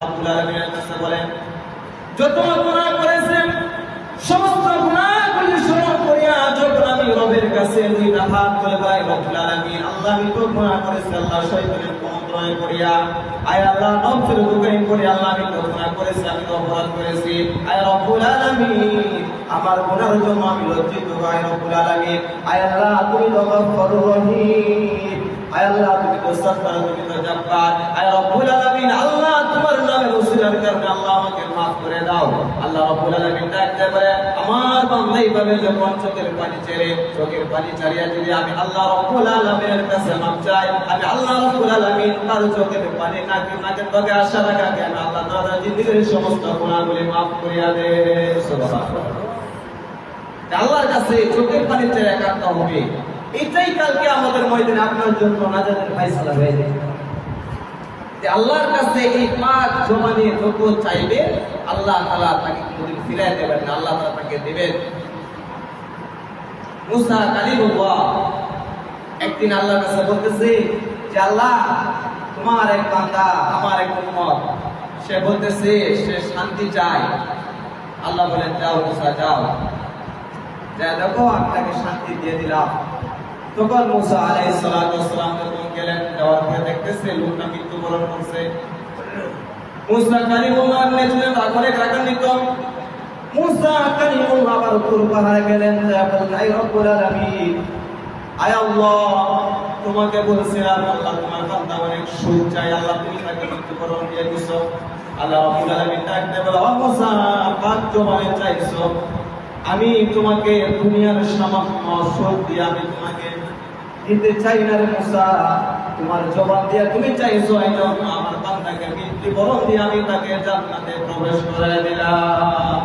রব্বুল আলামিনের কাছে বলেন, যত গুনাহ করেছেন, সমস্ত গুনাহগুলি স্মরণ করিয়া যখন আমি আমি তো গুনাহ করেছি, আল্লাহ শয়তানের কুমন্ত্রণে করিয়া। আয় আমার গুনার জন্য আমি লজ্জিত, আয় আল্লাহ, তুমি আমি আল্লাহ রব্বুল আলামিনের পানি নাকি তবে আশা রাখা কেন? আল্লাহ তাআলা সমস্ত গুনাহগুলি করিয়া দে। সুবহানাল্লাহ। আল্লাহর কাছে চোখের পানি ছেড়ে কাঁদতে হবে। এটাই কালকে আমাদের ময়দানে আপনার জন্য নাজাতের ফাইসালা হয়ে যায়। আল্লাহর কাছে এই চাইবে, আল্লাহ তাআলা তাকে কোনোদিন ফিরাই দেবেন না, আল্লাহ তাআলা তাকে দেবেন। মুসা একদিন আল্লাহর কাছে বলতেছে যে, আল্লাহ, তোমার এক বান্দা, আমার এক উম্মত। সে বলতেছে, সে শান্তি চায়। আল্লাহ বলেন, যাও মুসা, যাও। যা দেখো, আমি তাকে শান্তি দিয়ে দিলাম। তখন মুসা সালাতু ওয়াসসালাম যখন গেলেন যাওয়ার পরে দেখতেছে, লোকটা মৃত্যুবরণ করছে। মুসা কালিমুল্লাহ নেছিলেন রাগরে রাগান্বিত মুসা কালিমুল্লাহ আবার উপর পাহাড়ে গেলেন আই রব্বুল আল্লাহ, তোমাকে বলছিলাম আল্লাহ, তোমার বান্দা অনেক সুখ চাই আল্লাহ, তুমি তাকে মৃত্যুবরণ দিয়ে দিছো। আল্লাহ রাব্বুল আলামিন ডাকতে বলে, ও মুসা পাঁচ জমানে চাইছো। আমি তোমাকে দুনিয়ার সামান্য সুখ দিয়ে আমি তোমাকে দিতে চাই না রে মুসা। তোমার জবাব দিয়া তুমি চাইছো, এই জন্য আমার বান্দাকে মৃত্যুবরণ দিয়ে আমি তাকে জান্নাতে প্রবেশ করে দিলাম।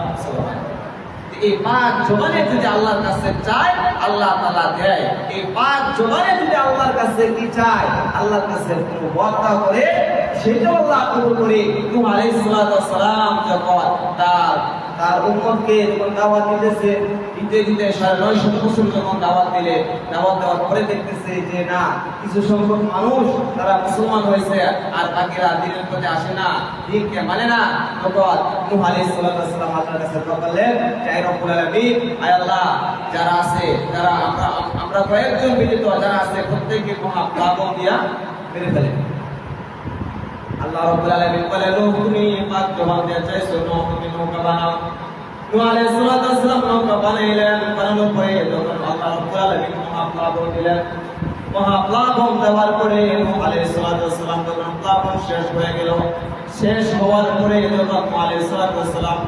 এই পাক জবানে যদি আল্লাহর কাছে চায়, আল্লাহ তাআলা দেয়। এই পাক জবানে যদি আল্লাহর কাছে কি চায়, আল্লাহর কাছে কোনো ওয়াদা করে, সেটাও আল্লাহ কবুল করে। নূহ আলাইহিস সালাম যখন তার তার উম্মতকে যখন দাওয়াত দিতেছে, দিতে দিতে সাড়ে নয়শো বছর যখন দাওয়াত দিলে, দাওয়াত দেওয়ার পরে দেখতেছে যে না, কিছু সংখ্যক মানুষ তারা মুসলমান হয়েছে আর বাকিরা দিনের প্রতি আসে না, দিনকে মানে না। তখন নূহ আলাইহিস সালাতু ওয়াস আল্লাহর কাছে দোয়া করলেন যে আয় রব্বুল আলামিন, আয় আল্লাহ, যারা আছে যারা আমরা আমরা কয়েকজন ব্যতীত যারা আছে, প্রত্যেককে মহা প্লাবন দিয়া মেরে ফেলে। আল্লাহ রাব্বুল আলামিন বলে নূহ তুমি পাক দিয়ে চাইছো নূহ তুমি নৌকা বানাও। নূহ আলাইহিস সালাতু ওয়াস সালাম নৌকা বানাইলেন, বানানোর পরে যখন আল্লাহ রাব্বুল আলামিন মহাপ্লাবন দিলেন, মহাপ্লাবন দেওয়ার পরে নূহ আলাইহিস সালাতু ওয়াস সালাম যখন প্লাবন শেষ হয়ে গেল, শেষ হওয়ার পরে যখন নূহ আলাইহিস সালাতু ওয়াস সালাম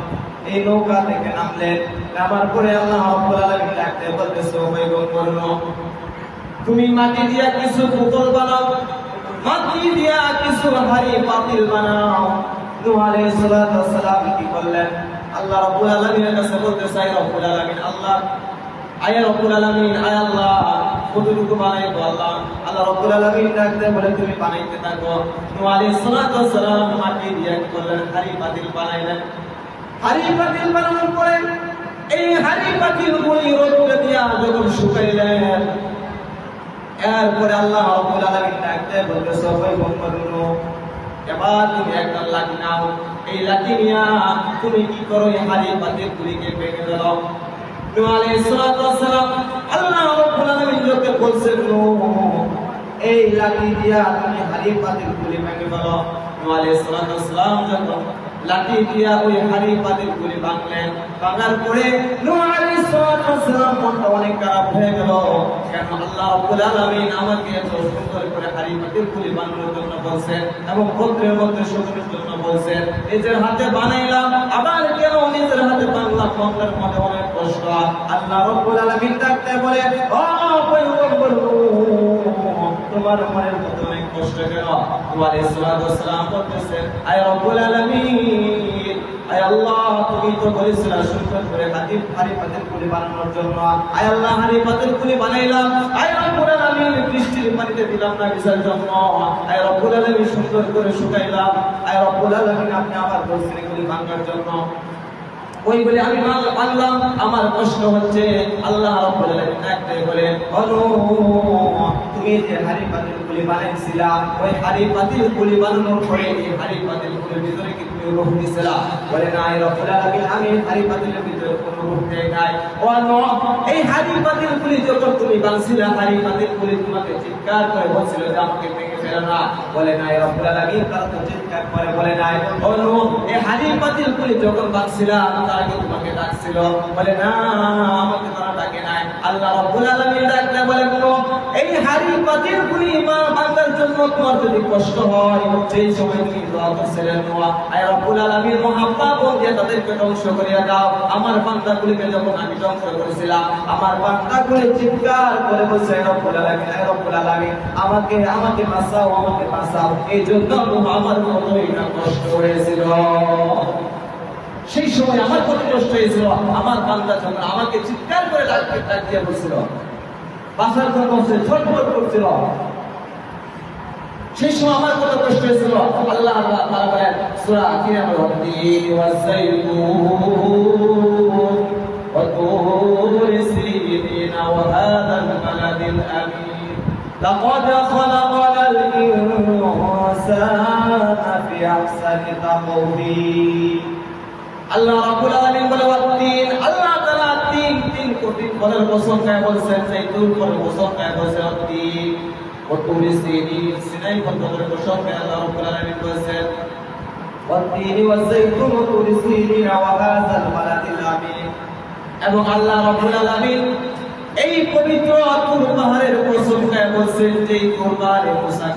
এই নৌকা থেকে নামলেন, নামার পরে আল্লাহ রাব্বুল আলামিন ডাকতে বলতেছে ও তুমি মাটি দিয়া কিছু পুতুল বানাও। মাটি দিয়া কিছু হাড়ি পাতিল বানাও। নূহ আলাইহিস সালাতু সালাম কি করলেন? আল্লাহ রাব্বুল চাই রাব্বুল আল্লাহ। আয় রাব্বুল আল্লাহ। কতটুকু বানাইবো আল্লাহ। আল্লাহ রাব্বুল আলামিন ডাকতে বলে, তুমি বানাইতে থাকো। নূহ আলাইহিস সালাতু সালাম মাটি দিয়া কি করলেন? হাড়ি পাতিল বানাইলেন। হাড়ি পাতিল বানানোর পরে এই হাড়ি পাতিল গুলি রোদে দিয়া যখন শুকাইলেন। এরপরে আল্লাহ রাব্বুল আলামিন ডাকতে বলতেছে, ওই মোহাম্মদ এবার তুমি একটা লাঠি নাও। এই লাঠি নিয়া তুমি কি করো? এই হাড়ি পাতিল গুলিকে ভেঙে দাও নূহ আলাইহিস সালাতু ওয়াস সালাম আল্লাহ রাব্বুল আলামিন লোকে বলছেন এই লাঠি দিয়া তুমি হাড়ি পাতিল গুলি ভেঙে ফেলো। নূহ আলাইহিস সালাতু ওয়াস সালাম যখন লাঠি দিয়া ওই হাড়ি পাতিল গুলি ভাঙলেন। ভাঙার পরে মনটা অনেক খারাপ হয়ে গেল। কেন আল্লাহ রাব্বুল আলামিন আমাকে এত সুন্দর করে হাড়ি পাতিল গুলি বানানোর জন্য বলছেন এবং ভদ্রের মধ্যে শোধনের জন্য বলছেন, নিজের হাতে বানাইলাম, আবার কেন নিজের হাতে বাংলা বাংলার মধ্যে অনেক কষ্ট। আল্লাহ রাব্বুল আলামিন ডাকতে বলে ও তোমার মনের আয় রব্বুল আলামিন আয় বানানোর বানাইলাম আয় রব্বুল আলামিন দিলাম না বিসার জন্য আয় রব্বুল আলামিন, সুন্দর করে শুকাইলাম। আয় রব্বুল আলামিন, আপনি বলছেন এগুলি ভাঙার জন্য। ওই বলে, আমি মানলাম আমার কষ্ট হচ্ছে, আল্লাহ তুমি যে পাতিল গুলি বানাইছিলা, ওই পাতিল গুলি বানানোর পরে এই পাতিল গুলির ভিতরে কি তুমি রূহ দিছিলা? বলে, না এই রব্বুল আমি হাড়ি পাতিলের ভিতরে কোনো নাই। এই হাড়ি পাতিল গুলি যখন তুমি বানছিলা, হাড়ি পাতিল গুলি তোমাকে চিৎকার করে বলছিল যে, আমাকে ভেঙে না বলে না এই রব্বুল আলামিন তারা তো চিৎকার করে। বলে নাই, ও নো এই বানছিলা তারা কি তোমাকে ডাকছিল। বলে, না, আমাকে তারা নাই আল্লাহ রাব্বুল আলামিন ডাকলে বলে কোনো, এই হাড়ি পাতিল গুলি মা বান্দার জন্য তোমার যদি কষ্ট হয়, সেই সময় তুমি দোয়া করছিলেন আয় রব্বুল আলামিন মহাব্বা তাদেরকে ধ্বংস করিয়া দাও। আমার বান্দাগুলিকে যখন আমি ধ্বংস করেছিলাম, আমার বান্দাগুলি চিৎকার করে বলছে রব্বুল আলামিন আয় রব্বুল আলামিন, আমাকে আমাকে বাঁচাও আমাকে বাঁচাও। এই জন্য আমার মতো না কষ্ট হয়েছিল। সেই সময় আমার কত কষ্ট হয়েছিল আমার বান্দা যখন আমাকে চিৎকার করে ডাকতে ডাক দিয়ে বলছিল বাসার জন্য বলছে ছটফট করছিল সেই সময় আমার কত কষ্ট হয়েছিল আল্লাহ তাআলা বলেন সূরা কিয়ামত রব্বিন ওয়াসাইয়ুন وطور سينين وهذا البلد الأمين لقد خلقنا الإنسان في أحسن تقويم আল্লাহ রাব্বুল আলামিন বলে ওয়াতিন আল্লাহ তাআলা তিন তিন কোটি ফলের কসম খায় বলছেন, সেই তুর ফলের কসম খায় বলছেন সিনাই ফলের কসম খায় আল্লাহ রাব্বুল আলামিন বলছেন। ওয়াতিন ওয়াজাইতুন ওয়াতুরি সিনিন ওয়া হাযাল বালাদিল এবং আল্লাহ রাব্বুল এই পবিত্র তুর পাহাড়ের কসম খায় বলছেন যে এই পাহাড়ে মুসা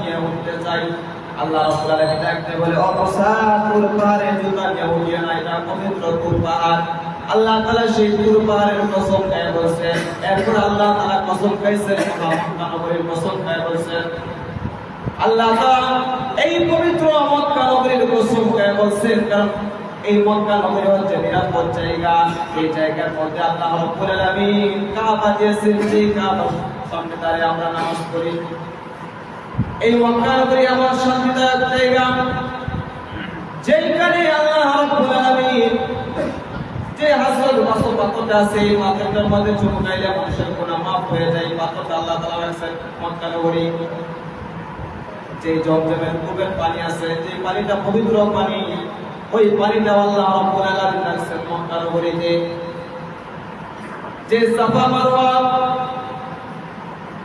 নিয়ে উঠতে চাই আল্লাহ রাব্বুল আলামিন বলে মুসা পাহাড়ে জুতা নিয়ে উঠিয়ে না এটা পবিত্র আল্লাহ তাআলা সেই তুর কসম খায় এরপর আল্লাহ তাআলা কসম খাইছেন মক্কা কসম খায় আল্লাহ এই পবিত্র মক্কা নগরীর কসম খায় বলছেন কারণ এই মক্কা নগরী হচ্ছে নিরাপদ জায়গা। এই জায়গার মধ্যে আল্লাহ রাব্বুল আলামিন কাবা দিয়েছেন। সেই কাবার সামনে দাঁড়িয়ে আমরা নামাজ পড়ি। এই মক্কা আমার শান্তিদায়ক জায়গা যেখানে আল্লাহ রাব্বুল আলামিন যে হাসল বাসল আছে, এই মধ্যে মানুষের গুনাহ হয়ে যায়। আল্লাহ যে পানি আছে, যে পানিটা পবিত্র পানি, ওই পানিটা আল্লাহ রাব্বুল আলামিন যে সাফা মারওয়া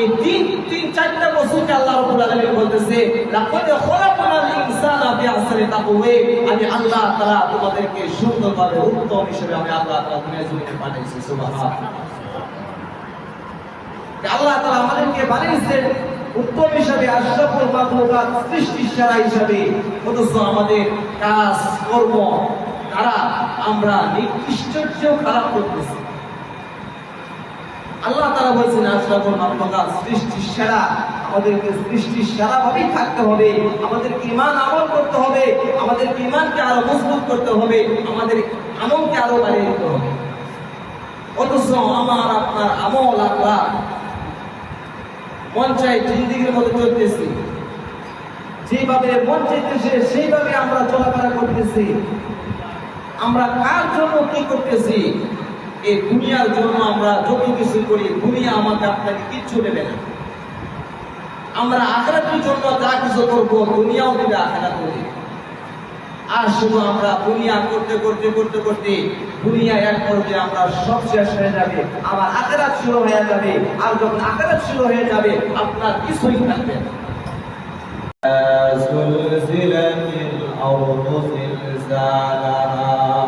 এই তিন তিন, চারটা বছরকে আল্লাহ বলতেছে আমি আল্লাহ তোমাদেরকে সুন্দরভাবে উত্তম হিসেবে আমি আল্লাহ পাঠিয়েছি আল্লাহ আমাদেরকে বানিয়েছেন উত্তম হিসাবে সৃষ্টির সেরা হিসাবে। আমাদের কাজ, কর্ম দ্বারা আমরা চেয়েও খারাপ করতেছি? আল্লাহ তারা বলছেন আশরাফুল সৃষ্টির সেরা, আমাদেরকে সৃষ্টির সেরা ভাবেই থাকতে হবে আমাদেরকে ইমান আমল করতে হবে আমাদেরকে ইমানকে আরও মজবুত করতে হবে, আমাদের আমলকে আরও বাড়িয়ে দিতে হবে। অথচ আমার, আপনার আমল আল্লাহ মন জিন্দিগির মতো চলতেছি। যেভাবে মন চাইতেছে, সেইভাবে আমরা চলাফেরা করতেছি। আমরা কার জন্য কি করতেছি? এই দুনিয়ার জন্য আমরা যত কিছু করি দুনিয়া আমাকে আপনাকে কিচ্ছু দেবে না আমরা আখরাতের জন্য যা কিছু করবো দুনিয়াও দিবে আখরাত দিবে আর শুধু আমরা দুনিয়া করতে করতে করতে করতে দুনিয়া এক পর্যায়ে আমরা সব শেষ হয়ে যাবে আমার আখেরাত শুরু হয়ে যাবে আর যখন আখেরাত শুরু হয়ে যাবে আপনার কিছুই থাকবে না زلزلت الأرض زلزالها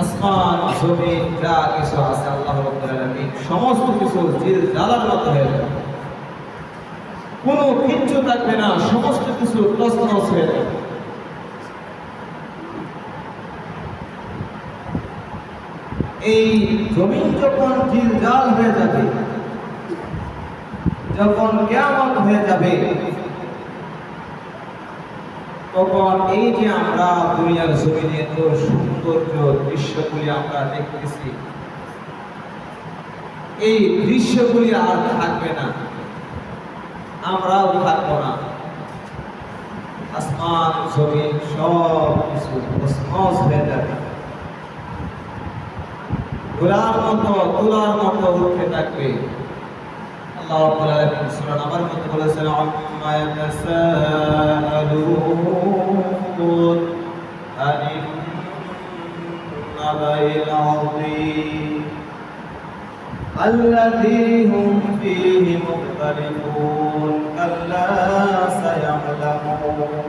আসমান যা কিছু আছে আল্লাহ সমস্ত কিছু মতো হয়ে যাবে। কোনো কিচ্ছু থাকবে না, সমস্ত কিছু তছনছ হয়ে যাবে। এই জমিন যখন জিল জাল হয়ে যাবে, যখন কেয়ামত হয়ে যাবে তখন এই যে আমরা দুনিয়ার জমিনে এত সৌন্দর্য দৃশ্যগুলি আমরা দেখতেছি, এই দৃশ্যগুলি আর থাকবে না। আমরাও থাকব না। আসমান, জমিন সব কিছু হয়ে যাবে। গোলার মতো, তুলার মতো উঠে থাকবে। আল্লাহ রাব্বুল আলামিন সূরা নাবার মধ্যে বলেছেন আম্মা ইয়াতাসাআলুন আনিন নাবাইল আযীম الذي هم فيه مختلفون كلا سيعلمون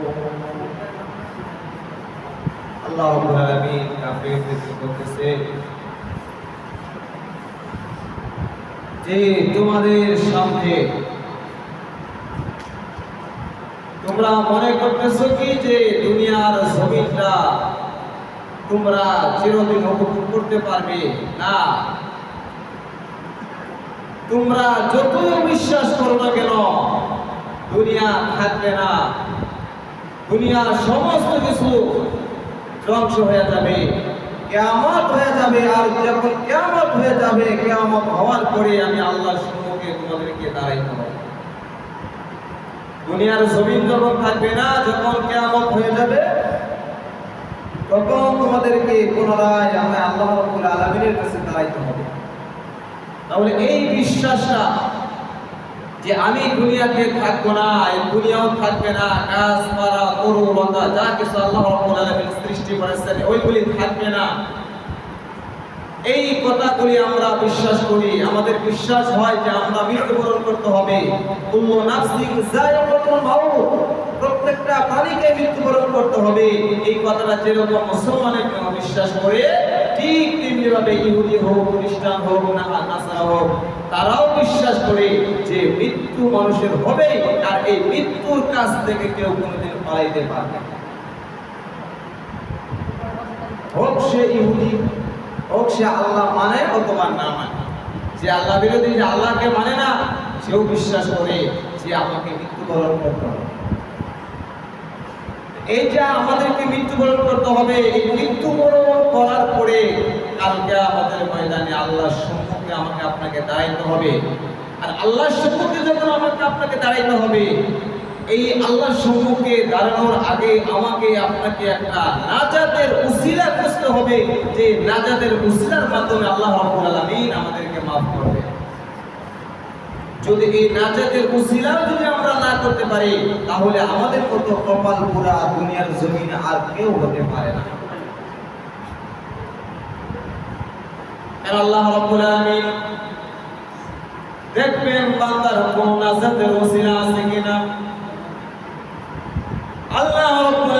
আল্লাহ রাব্বুল আলামিন কাফিরদেরকে বলতেছে যে তোমাদের সামনে। তোমরা মনে করতেছো কি যে দুনিয়ার জমিনটা তোমরা চিরদিন উপভোগ করতে পারবে? না। তোমরা যত বিশ্বাস করো না কেন, দুনিয়া থাকবে না। দুনিয়ার সমস্ত কিছু ধ্বংস হয়ে যাবে। কেয়ামত হয়ে যাবে আর যখন কেয়ামত হয়ে যাবে, কেয়ামত হওয়ার পরে আমি আল্লাহর সম্মুখে তোমাদেরকে দাঁড়াইতে হবে দুনিয়ার জমিন যখন থাকবে না, যখন কেয়ামত হয়ে যাবে, তখন তোমাদেরকে পুনরায় আমরা আল্লাহ রাব্বুল আলামিনের কাছে দাঁড়াইতে হবে। তাহলে এই বিশ্বাসটা যে আমি দুনিয়াতে থাকব না দুনিয়াও থাকবে না গাছপালা তরু, লতা, যা কিছু আল্লাহ সৃষ্টি করেছেন, ওইগুলি থাকবে না। এই কথাগুলি আমরা বিশ্বাস করি, আমাদের বিশ্বাস হয় যে আমরা মৃত্যুবরণ করতে হবে। প্রত্যেকটা প্রাণীকে মৃত্যুবরণ করতে হবে। এই কথাটা যেরকম মুসলমানের বিশ্বাস করে ঠিক তেমনি ভাবে ইহুদি হোক, খ্রিস্টান হোক না নাসারা হোক, তারাও বিশ্বাস করে যে মৃত্যু মানুষের হবে আর এই মৃত্যুর কাছ থেকে কেউ কোনোদিন পালাইতে পারবে হোক সে ইহুদি, হোক সে আল্লাহ মানে অথবা না মানে। যে আল্লাহ বিরোধী, যে আল্লাহকে মানে না, সেও বিশ্বাস করে যে আমাকে মৃত্যুবরণ করতে হবে। এই যে আমাদেরকে মৃত্যুবরণ করতে হবে। এই মৃত্যুবরণ করার পরে কালকে আমাদের ময়দানে আল্লাহর সম্মুখে আমাকে আপনাকে দাঁড়াইতে হবে। আর আল্লাহর সম্মুখে যখন আমাকে আপনাকে দাঁড়াইতে হবে, এই আল্লাহর সম্মুখে দাঁড়ানোর আগে আমাকে আপনাকে একটা নাজাতের উসিলা খুঁজতে হবে যে নাজাতের উসিলার মাধ্যমে আল্লাহ রাব্বুল আলামিন আমাদেরকে মাফ করবে যদি এই নাজাতের উসিলাও যদি আমরা না করতে পারি, তাহলে আমাদের মতো কপাল পুরা দুনিয়ার জমিনে আর কেউ হতে পারে না। আল্লাহ রাব্বুল দেখবেন বান্দার কোন নাজাতের উসিলা আছে কিনা। আল্লাহ রাব্বুল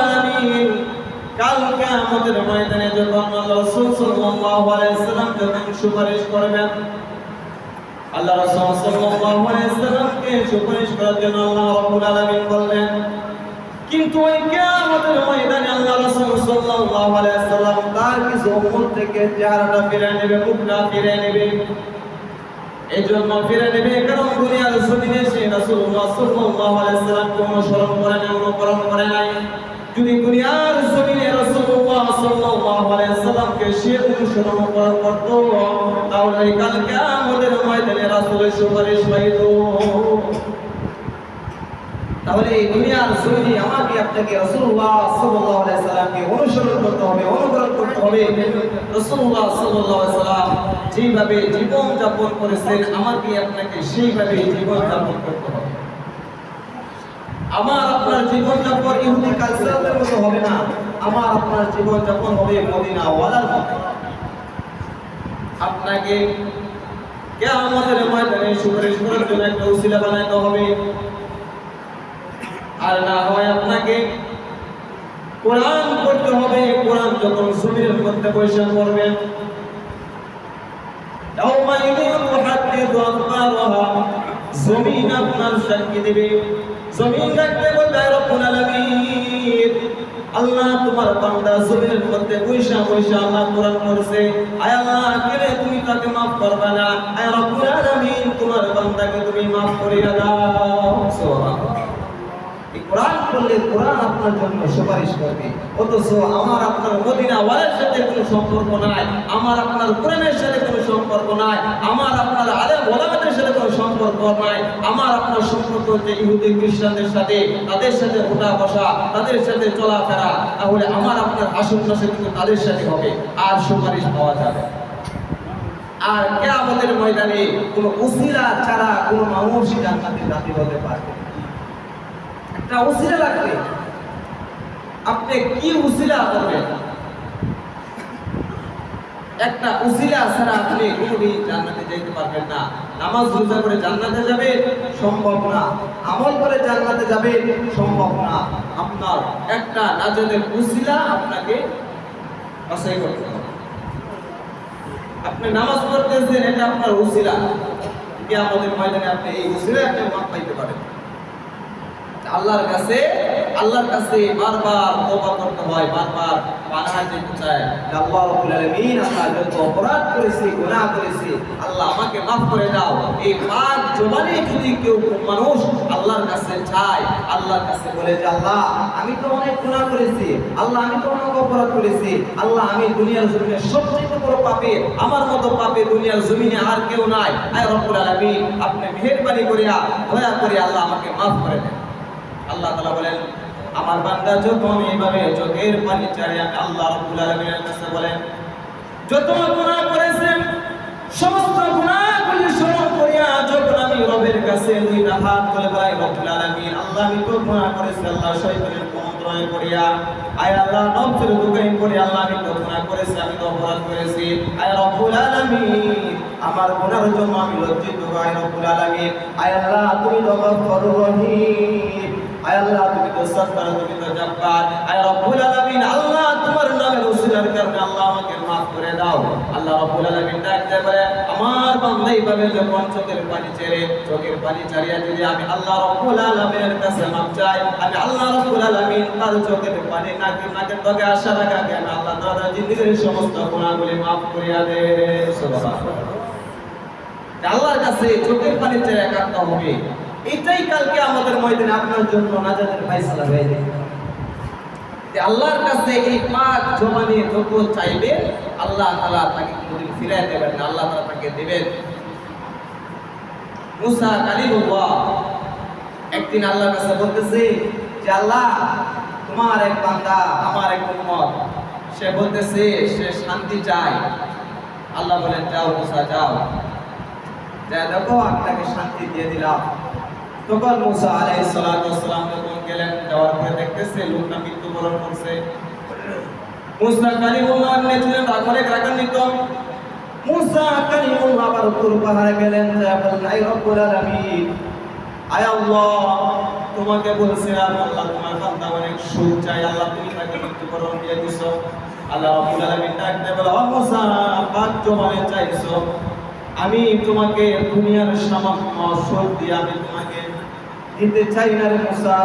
ময়দানে যখন আল্লাহ রাসূল সাল্লাল্লাহু আলাইহি সাল্লাম যখন সুপারিশ করবেন আল্লাহ রাসূল সাল্লাল্লাহু আলাইহি সাল্লামকে সুপারিশ করার জন্য আল্লাহ রাব্বুল আলামিন বললেন, কিন্তু ওই কিয়ামতের ময়দানে আল্লাহ রাসূল সাল্লাল্লাহু আলাইহি সাল্লাম তার কিছু উম্মত থেকে চেহারাটা ফিরে নেবে, মুখটা ফিরে নেবে। এই জন্য ফিরে নেবে কারণ দুনিয়ার জমিনে সে রাসূলুল্লাহ সাল্লাল্লাহু আলাইহি সাল্লামকে অনুসরণ করে নাই, অনুকরণ করে নাই। যদি দুনিয়ার জমিনে রাসূলুল্লাহ সাল্লাল্লাহু আলাইহি করত তাহলে দুনিয়ার জমিনে আমাকে আপনাকে সাল্লামকে অনুসরণ করতে হবে, অনুকরণ করতে হবে। রাসূলুল্লাহ সাল্লাল্লাহু সাল্লাম যেভাবে করেছেন, আমাকে আপনাকে সেইভাবে জীবন যাপন করতে হবে। আমার আপনার জীবন যাপন ইহুদি কালচারের মতো হবে না, আমার আপনার জীবন যাপন হবে মদিনা ওয়ালার মতো। আপনাকে কেয়ামতের ময়দানে সুপারিশ করার জন্য একটা উসিলা বানাইতে হবে। আর না হয় আপনাকে কোরআন পড়তে হবে। কোরআন যখন পয়সা করবেন জমিন আপনার সাক্ষী দেবে। জমিন রাখতে আল্লাহ তোমার বান্দা জমিনের মধ্যে পয়সা পয়সা আল্লাহ কোরআন করেছে আয় আল্লাহ, কেনে তুমি তাকে মাফ করবে না? আয় রব্বুল আলামিন, তোমার বান্দাকে তুমি মাফ করিয়া দাও। সুবহানাল্লাহ। এই কোরআন পড়লে কোরআন আপনার জন্য সুপারিশ করবে। অথচ আমার আপনার সাথে কোনো সম্পর্ক নাই। আমার আপনার কোরআনের সাথে কোনো সম্পর্ক নাই। আমার আপনার আলেম ওলামাদের সাথে কোনো সম্পর্ক নাই। আমার আপনার সম্পর্ক হচ্ছে ইহুদি, খ্রিস্টানদের সাথে, তাদের সাথে ওঠা বসা, তাদের সাথে চলাফেরা। তাহলে আমার আপনার আসন নসে কিন্তু তাদের সাথে হবে। আর সুপারিশ পাওয়া যাবে। আর কেয়ামতের ময়দানে কোনো উসিলা ছাড়া কোনো মানুষ জান্নাতে দাবি হতে পারবে একটা উসিলা লাগবে। আপনি কি উসিলা করবেন? একটা উসিলা ছাড়া আপনি কোনোদিন জান্নাতে যেতে পারবেন না। নামাজ রোজা করে জান্নাতে যাবে সম্ভব না। আমল করে জান্নাতে যাবে সম্ভব না। আপনার একটা নাজাদের উসিলা আপনাকে বাছাই করতে হবে। আপনি নামাজ পড়তেছেন, এটা আপনার উসিলা কি আমাদের ময়দানে আপনি এই উসিলা আপনি মাপ পাইতে পারেন। আল্লাহর কাছে আল্লাহর কাছে বারবার তওবা করতে হয়, বারবার পানাহার যেতে চায়। আল্লাহ রাব্বুল আলামিন আল্লাহ যত অপরাধ করেছি, গুনাহ করেছি, আল্লাহ আমাকে মাফ করে দাও। এই পাক জবানে যদি কেউ মানুষ আল্লাহর কাছে চায়, আল্লাহর কাছে বলে যে, আল্লাহ, আমি তো অনেক গুনাহ করেছি, আল্লাহ, আমি তো অনেক অপরাধ করেছি, আল্লাহ, আমি দুনিয়ার জমিনে সবচেয়ে বড় পাপী, আমার মতো পাপী দুনিয়ার জমিনে আর কেউ নাই। আয় রব্বুল আলামিন, আপনি মেহেরবানি করিয়া, দয়া করে আল্লাহ আমাকে মাফ করে দেন। আল্লাহ তাআলা বলেন, আমার বান্দা যখন এইভাবে চোখের পানি চারে আমি আল্লাহ রাব্বুল আলামিনের কাছে বলেন, যত গুনাহ করেছেন, সমস্ত গুনাহগুলি স্মরণ করিয়া যখন আমি রবের কাছে দুই হাত তুলে বলাই, রব্বুল আলামিন, আল্লাহ আমি তো গুনাহ করেছি, আল্লাহ শয়তানের কুমন্ত্রণায় পড়িয়া, আয় আল্লাহ নফসের দুকাইন করে, আল্লাহ আমি তো গুনাহ করেছি, আমি তো অপরাধ করেছি, আয় রব্বুল আলামিন, আমার গুনার জন্য আমি লজ্জিত, আয় রব্বুল আলামিন, আয় আল্লাহ তুমি রহিম আমার বান্দা এইভাবে যখন চোখের পানি ছেড়ে, চোখের পানি ছাড়িয়া যদি আমি আল্লাহ রব্বুল আলামিনের কাছে মাপ চাই, আমি আল্লাহ রব্বুল আলামিন তার চোখের পানি নাকি নাকের তকে আশা রাখা কেন? আল্লাহ তাআলা জিন্দেগির সমস্ত গুনাহগুলি maaf করিয়া দে। সুবহানাল্লাহ। আল্লাহর কাছে চোখের পানি ছেড়ে কাঁদতে হবে। এটাই কালকে আমাদের ময়দানে আপনার জন্য নাজাতের ফাইসালা হয়ে যাবে আল্লাহর কাছে এই পাক চাইবে, আল্লাহ তাকে দেবেন না, আল্লাহ তাকে মুসা কালিমুল্লাহ একদিন আল্লাহর কাছে বলতেছে যে, আল্লাহ, তোমার এক বান্দা, আমার এক উম্মত। সে বলতেছে, সে শান্তি চায়। আল্লাহ বলেন, যাও মুসা, যাও। যা দেখো আপনাকে শান্তি দিয়ে দিলাম। তখন মুসা সালাতু ওয়াসসালাম যখন গেলেন, যাওয়ার পরে দেখতেছে লোকটা মৃত্যুবরণ করছে। মুসা কালিমুল্লাহ এমনি ছিলেন রাগরে রাগান্বিত মুসা কালিমুল্লাহ আবার উত্তর পাহাড়ে গেলেন আই রব্বুল আলামিন। আয় আল্লাহ, তোমাকে বলছিলাম আল্লাহ তোমার বান্দা অনেক সুখ চাই। আল্লাহ তুমি তাকে মৃত্যুবরণ দিয়ে দিছো। আল্লাহ রাব্বুল আলামিন ডাকতে বলে, ও মুসা জমানে চাইছো। আমি তোমাকে দুনিয়ার সামান্য সুখ দিয়ে আমি তোমাকে দিতে চাই না রে মুসা,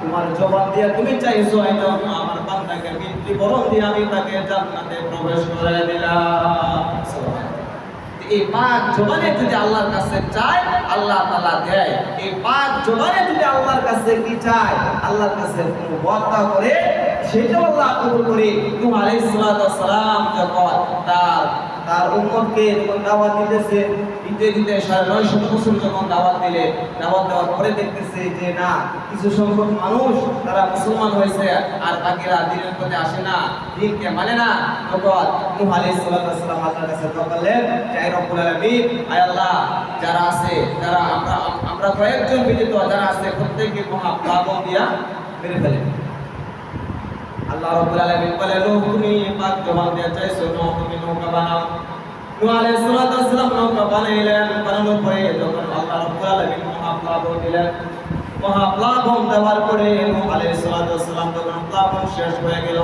তোমার জবাব দিয়া তুমি চাইছো এই জন্য আমার বান্দাকে মৃত্যুবরণ দিয়ে আমি তাকে জান্নাতে প্রবেশ করে দিলাম। এই পাক জবানে যদি আল্লাহর কাছে চায়, আল্লাহ তাআলা দেয়। এই পাক জবানে যদি আল্লাহর কাছে কি চায়, আল্লাহর কাছে কোনো করে, সেটাও আল্লাহ কবুল করে। নূহ আলাইহিস সালাম যখন তার তার উম্মতকে যখন দাওয়াত দিতেছে, দিতে দিতে সাড়ে নয়শো বছর যখন দাওয়াত দিলে, দাওয়াত দেওয়ার পরে দেখতেছে যে না, কিছু সংখ্যক মানুষ তারা মুসলমান হয়েছে আর বাকিরা দিনের প্রতি আসে না, দিনকে মানে না। তখন সালাম আল্লাহর কাছে করলেন যে আয় রব্বুল আয় আল্লাহ, যারা আছে, যারা আমরা আমরা কয়েকজন ব্যতীত যারা আছে, প্রত্যেককে মহা প্লাবন দিয়া মেরে ফেলে। আল্লাহ রাব্বুল আলামিন বলে, নূহ, তুমি পাক জবান দিয়ে চাইছো, নূহ, তুমি নৌকা বানাও। নূহ আলাইহিস সালাতু ওয়াস সালাম নৌকা বানাইলেন, বানানোর পরে যখন আল্লাহ রাব্বুল আলামিন মহাপ্লাবন দিলেন, মহাপ্লাবন দেওয়ার পরে নূহ আলাইহিস সালাতু ওয়াস সালাম যখন প্লাবন শেষ হয়ে গেল,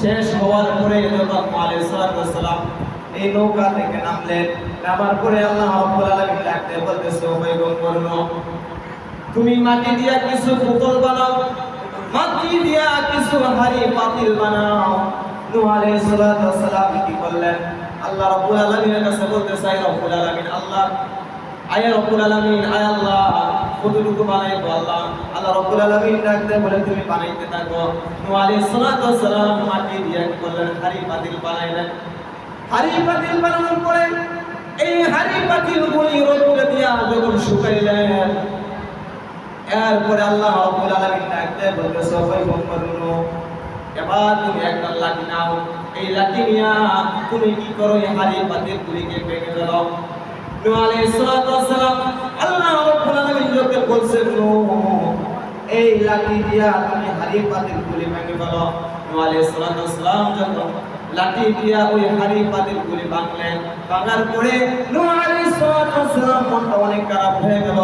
শেষ হওয়ার পরে যখন নূহ আলাইহিস সালাতু ওয়াস সালাম এই নৌকা থেকে নামলেন, নামার পরে আল্লাহ রাব্বুল আলামিন ডাকতে বলতেছে, ও পয়গম্বর তুমি মাটি দিয়া কিছু বোতল বানাও। মাটি দিয়া কিছু হাড়ি পাতিল বানাও। নূহ আলাইহিস সালাতু সালাম কি করলেন? আল্লাহ রাব্বুল আলামিনের কাছে বলতে চাই, রব্বুল আলামিন, আল্লাহ। আয় রব্বুল আলামিন, আয় আল্লাহ। কতটুকু বানাইবো আল্লাহ? আল্লাহ রব্বুল আলামিন ডাকতে বলে তুমি বানাইতে থাকো। নূহ আলাইহিস সালাতু ওয়াসসালাম মাটি দিয়ে কি করলেন? হাড়ি পাতিল বানাইলেন। হাড়ি পাতিল বানানোর পরে এই হাড়ি পাতিল গুলি রোদ্রে দিয়া যখন শুকাইলেন। এরপরে আল্লাহ রব্বুল আলামিন ডাকতে বলতেছে, ওই মুহাম্মদ এবার তুমি একটা লাঠি নাও। এই লাঠি নিয়া তুমি কি করো? এই হাড়ি পাতিল গুলিকে ভেঙে ফেলো। নূহ আলাইহিস সালাতু ওয়াসসালাম আল্লাহ রাব্বুল আলামিন লোকে বলছেন নূহ এই লাঠি দিয়া তুমি হাড়ি পাতিল গুলি ভেঙে ফেলো। নূহ আলাইহিস সালাতু যখন লাঠি দিয়া ওই হাড়ি পাতিল গুলি ভাঙলেন ভাঙার পরে মনটা অনেক খারাপ হয়ে গেল।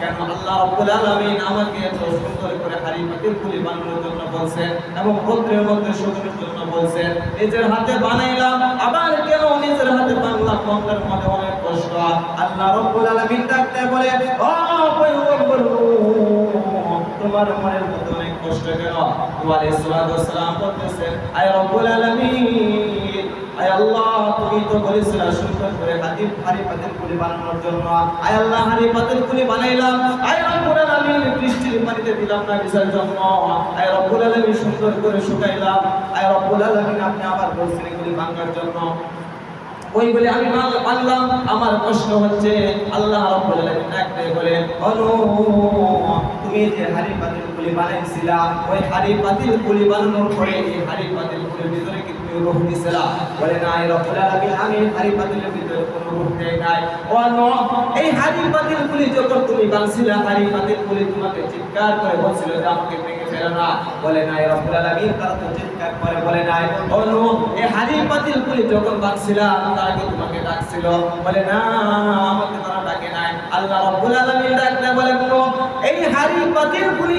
কেন? আল্লাহ রাব্বুল আলামিন আমাকে এত সুন্দর করে হাড়ি পাতিল গুলি বানানোর জন্য বলছেন এবং পত্রের মধ্যে শুকনোর জন্য বলছেন। নিজের হাতে বানাইলাম, আবার কেন নিজের হাতে বাংলা কঙ্কার মধ্যে অনেক কষ্ট। আল্লাহ রব্বুল আলামিন ডাকতে বলে ও তোমার মনের মধ্যে অনেক কষ্ট কেন? তোমার ইসলাম বলতেছেন, আয় রব্বুল আলামিন আল্লাহ তুমি তো সুন্দর করে হাতি হাড়ি পাতিল কুলি বানানোর জন্য। আয় আল্লাহ পাতিল কুলি বানাইলাম। আয় রব্বুল আলামিন, বৃষ্টির পানিতে দিলাম না জন্য। আয় রব্বুল আলামিন, সুন্দর করে শুকাইলাম। আয় রব্বুল আলামিন, আপনি আবার বলছেন এগুলি ভাঙার জন্য। ওই বলে আমি মানলাম আমার কষ্ট হচ্ছে, আল্লাহ রাব্বুল আলামিন ডাকতে বলে অনু, তুমি যে হাড়ি পাতিল গুলি বানাইছিলা ওই হাড়ি পাতিল গুলি বানানোর এই হাড়ি পাতিল গুলির ভিতরে কি তুমি রূহ দিছিলা বলে, না, এই রব্বুল আলামিন আমি হাড়ি পাতিলের ভিতরে কোনো রূহ দেই নাই। ও এই হাড়ি পাতিল গুলি যখন তুমি বানছিলা, হাড়ি পাতিল গুলি তোমাকে চিৎকার করে বলছিল যে আমাকে ভেঙে ফেলো না। বলে, না, এই রব্বুল আলামিন তারা তো চিৎকার করে বলে নাই। ও এই হাড়ি পাতিল গুলি যখন বানছিলা, তারা কি তোমাকে ডাকছিল? বলে, না, আমাকে তারা ডাকে নাই। আল্লাহ রাব্বুল আলামিন বলে নো এই হাড়ি পাতিল গুলি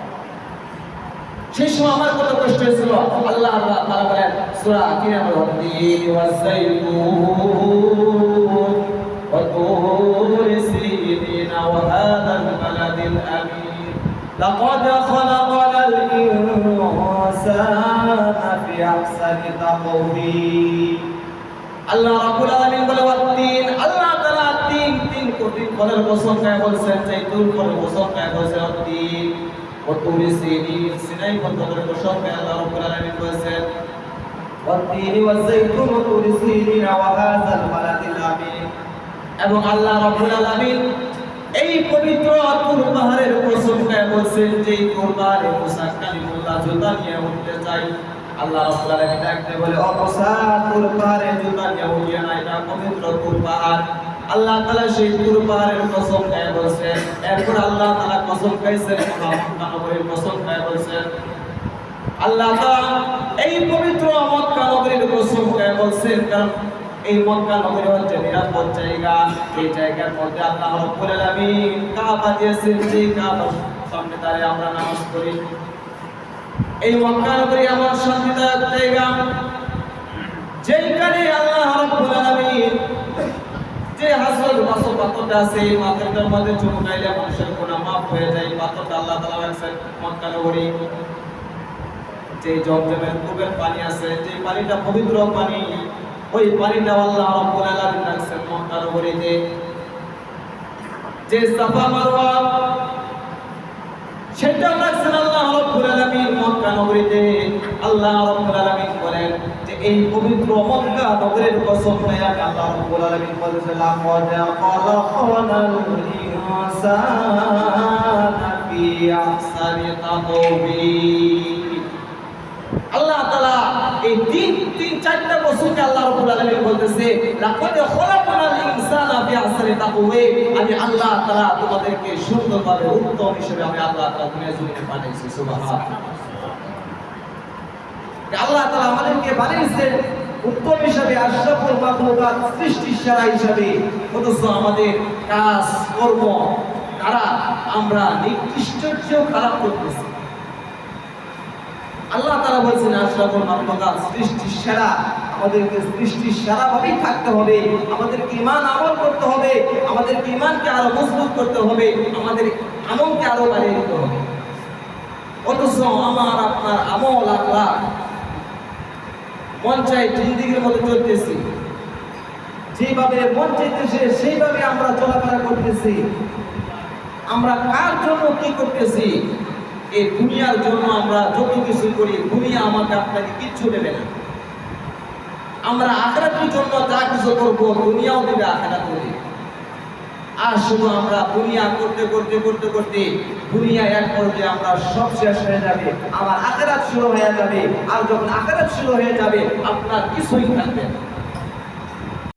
সেই সময় আমার কত কষ্ট হয়েছিল আল্লাহ আল্লাহ তাআলা বলেন সূরা কিয়ামত ওয়াদ্দিন ওয়াজ-যাইতুন ওয়া তুর সিনিন ওয়া হাদাল বালাদিল আমিন لقد خلقنا الإنسان في أحسن تقويم আল্লাহ রাব্বুল আলামিন বলে ওয়াত্তিন আল্লাহ তাআলা তিন তিন কোটি ফলের কসম খায় বলছেন জাইতুন ফলের কসম খায় বলছেন ওয়াত্তিন এবং আল্লাহ রাব্বুল আলামিন এই পবিত্র তুর পাহাড়ের কসম খায় বলছেন যে তুর মুসা কালিমুল্লাহ জুতা নিয়ে উঠতে চাই। আল্লাহ রাব্বুল আলামিন ডাকতে বলে মুসা তুর পাহাড়ে জুতা নিয়ে উঠিয়ে না এটা পবিত্র তুর পাহাড় আল্লাহ তালা সেই তুর পাহাড়ের কসম খায় বলছেন এরপর আল্লাহ তালা কসম খাইছেন মক্কা নগরীর কসম খায় বলছেন আল্লাহ এই পবিত্র মক্কা নগরীর কসম খায় বলছেন কারণ এই মক্কা নগরী হচ্ছে নিরাপদ জায়গা। এই জায়গার মধ্যে আল্লাহ রাব্বুল আলামিন কাবা দিয়েছেন সেই কাবার সামনে দাঁড়িয়ে আমরা নামাজ পড়ি। এই মক্কা নগরী আমার শান্তিদায়ক জায়গা যেখানে আল্লাহ রাব্বুল আলামিন যে হাসল বাসল পাথরটা আছে, এই পাথরটার মধ্যে চুমকাইলে মানুষের গুনাহ মাফ হয়ে যায়। পাথরটা আল্লাহ তাআলা রাখছেন মক্কা নগরী যে জমজমের কূপের পানি আছে, যে পানিটা পবিত্র পানি, ওই পানিটা আল্লাহ রাব্বুল আলামিন রাখছেন মক্কা নগরীতে যে সাফা মারওয়া, সেটা রাখছেন আল্লাহ রাব্বুল আলামিন মক্কা নগরীতে আল্লাহ রাব্বুল আলামিন বলেন এই পবিত্র মক্কা নগরীর কসম করে আল্লাহ রাব্বুল আলামিন বলেছেন, লাকাদ খালাকনাল ইনসানা ফি আহসানি আল্লাহ তাআলা এই তিন তিন, চারটা আল্লাহ রাব্বুল আলামিন বলতেছে, লাকাদ ফি আহসানি আমি আল্লাহ তাআলা তোমাদেরকে সুন্দরভাবে উত্তম হিসেবে আমি আল্লাহ তাআলা দুনিয়া সুবহানাল্লাহ। আল্লাহ তাআলা আমাদেরকে বানিয়েছেন উত্তম হিসাবে, আশরাফুল মাখলুকাত সৃষ্টির সেরা হিসাবে। অথচ আমাদের কাজ, কর্ম দ্বারা আমরা নিকৃষ্টের চেয়েও খারাপ করতেছি। আল্লাহ তারা বলছেন, আশরাফুল মাখলুকাত সৃষ্টির সেরা। আমাদেরকে সৃষ্টির সেরা ভাবেই থাকতে হবে। আমাদেরকে ইমান আমল করতে হবে। আমাদেরকে ইমানকে আরও মজবুত করতে হবে। আমাদের আমলকে আরও বাড়িয়ে দিতে হবে। অথচ আমার, আপনার আমল আখলাক মন চাই জিন্দিগির মতো চলতেছি। যেভাবে মন চাইতেছে, সেইভাবে আমরা চলাফেরা করতেছি। আমরা কার জন্য কি করতেছি? এই দুনিয়ার জন্য আমরা যত কিছু করি, দুনিয়া আমাকে আপনাকে কিচ্ছু দেবে না। আমরা আখরাতের জন্য যা কিছু করব, দুনিয়াও দেবে আখরাত দেবে আর শুধু আমরা দুনিয়া করতে করতে করতে করতে দুনিয়া এক পর্যায়ে আমরা সব শেষ হয়ে যাবে আমার আখেরাত শুরু হয়ে যাবে। আর যখন আখেরাত শুরু হয়ে যাবে, আপনার কিছুই থাকবে না।